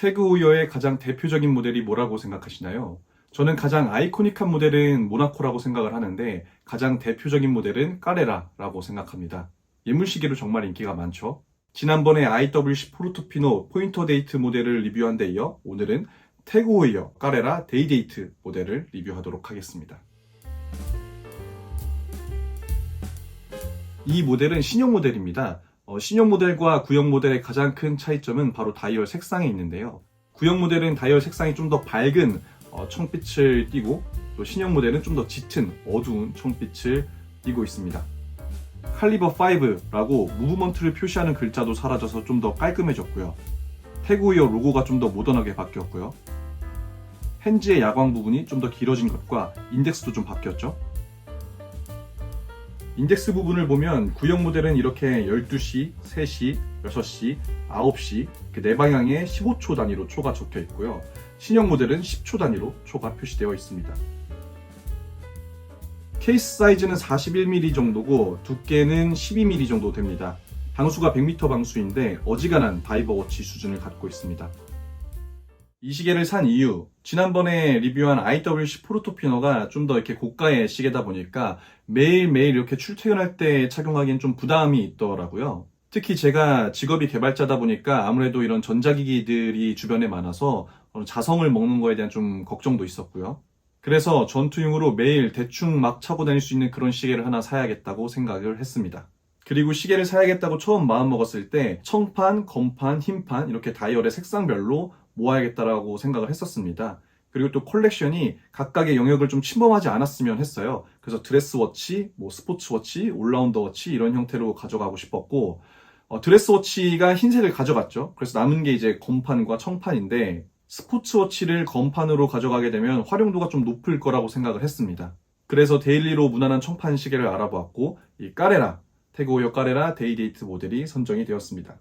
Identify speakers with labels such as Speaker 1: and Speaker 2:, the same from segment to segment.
Speaker 1: 태그 호이어의 가장 대표적인 모델이 뭐라고 생각하시나요? 저는 가장 아이코닉한 모델은 모나코라고 생각을 하는데 가장 대표적인 모델은 까레라라고 생각합니다. 예물시계로 정말 인기가 많죠. 지난번에 IWC 포르토피노 포인터 데이트 모델을 리뷰한 데 이어 오늘은 태그 호이어 까레라 데이데이트 모델을 리뷰하도록 하겠습니다. 이 모델은 신형 모델입니다. 어, 신형 모델과 구형 모델의 가장 큰 차이점은 바로 다이얼 색상에 있는데요. 구형 모델은 다이얼 색상이 좀 더 밝은 어, 청빛을 띠고 또 신형 모델은 좀 더 짙은 어두운 청빛을 띠고 있습니다. 칼리버 5라고 무브먼트를 표시하는 글자도 사라져서 좀 더 깔끔해졌고요. 태그웨어 로고가 좀 더 모던하게 바뀌었고요. 핸즈의 야광 부분이 좀 더 길어진 것과 인덱스도 좀 바뀌었죠. 인덱스 부분을 보면 구형 모델은 이렇게 12시, 3시, 6시, 9시 그네 방향에 15초 단위로 초가 적혀 있고요. 신형 모델은 10초 단위로 초가 표시되어 있습니다. 케이스 사이즈는 41mm 정도고 두께는 12mm 정도 됩니다. 방수가 100m 방수인데 어지간한 다이버 워치 수준을 갖고 있습니다. 이 시계를 산 이유, 지난번에 리뷰한 IWC 포르토피노가 좀 더 이렇게 고가의 시계다 보니까 매일매일 이렇게 출퇴근할 때 착용하기엔 좀 부담이 있더라고요. 특히 제가 직업이 개발자다 보니까 아무래도 이런 전자기기들이 주변에 많아서 자성을 먹는 거에 대한 좀 걱정도 있었고요. 그래서 전투용으로 매일 대충 막 차고 다닐 수 있는 그런 시계를 하나 사야겠다고 생각을 했습니다. 그리고 시계를 사야겠다고 처음 마음먹었을 때 청판, 검판, 흰판 이렇게 다이얼의 색상별로 모아야겠다라고 생각을 했었습니다. 그리고 또 컬렉션이 각각의 영역을 좀 침범하지 않았으면 했어요. 그래서 드레스워치, 뭐 스포츠워치, 올라운더워치 이런 형태로 가져가고 싶었고 어, 드레스워치가 흰색을 가져갔죠. 그래서 남은 게 이제 검판과 청판인데 스포츠워치를 검판으로 가져가게 되면 활용도가 좀 높을 거라고 생각을 했습니다. 그래서 데일리로 무난한 청판 시계를 알아보았고 이 까레라, 태그오이어 까레라 데이데이트 모델이 선정이 되었습니다.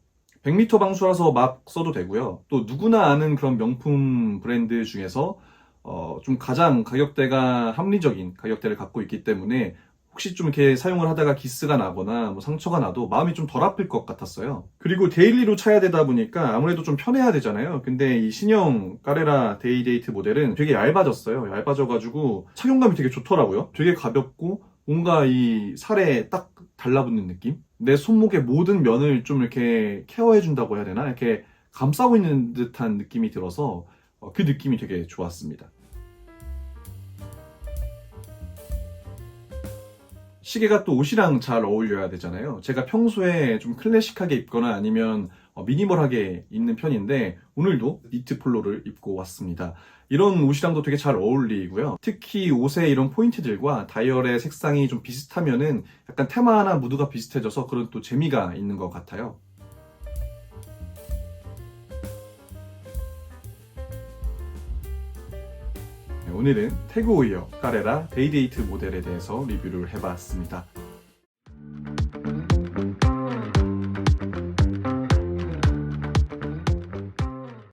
Speaker 1: 100m 방수라서 막 써도 되고요. 또 누구나 아는 그런 명품 브랜드 중에서 어, 좀 가장 가격대가 합리적인 가격대를 갖고 있기 때문에 혹시 좀 이렇게 사용을 하다가 기스가 나거나 뭐 상처가 나도 마음이 좀 덜 아플 것 같았어요. 그리고 데일리로 차야 되다 보니까 아무래도 좀 편해야 되잖아요. 근데 이 신형 까레라 데이데이트 모델은 되게 얇아졌어요. 얇아져가지고 착용감이 되게 좋더라고요. 되게 가볍고 뭔가 이 살에 딱 달라붙는 느낌? 내 손목의 모든 면을 좀 이렇게 케어해준다고 해야 되나? 이렇게 감싸고 있는 듯한 느낌이 들어서 어, 그 느낌이 되게 좋았습니다. 시계가 또 옷이랑 잘 어울려야 되잖아요. 제가 평소에 좀 클래식하게 입거나 아니면 어, 미니멀하게 입는 편인데 오늘도 니트 폴로를 입고 왔습니다. 이런 옷이랑도 되게 잘 어울리고요. 특히 옷의 이런 포인트들과 다이얼의 색상이 좀 비슷하면은 약간 테마나 무드가 비슷해져서 그런 또 재미가 있는 것 같아요. 네, 오늘은 태그 오이어 까레라 데이데이트 모델에 대해서 리뷰를 해봤습니다.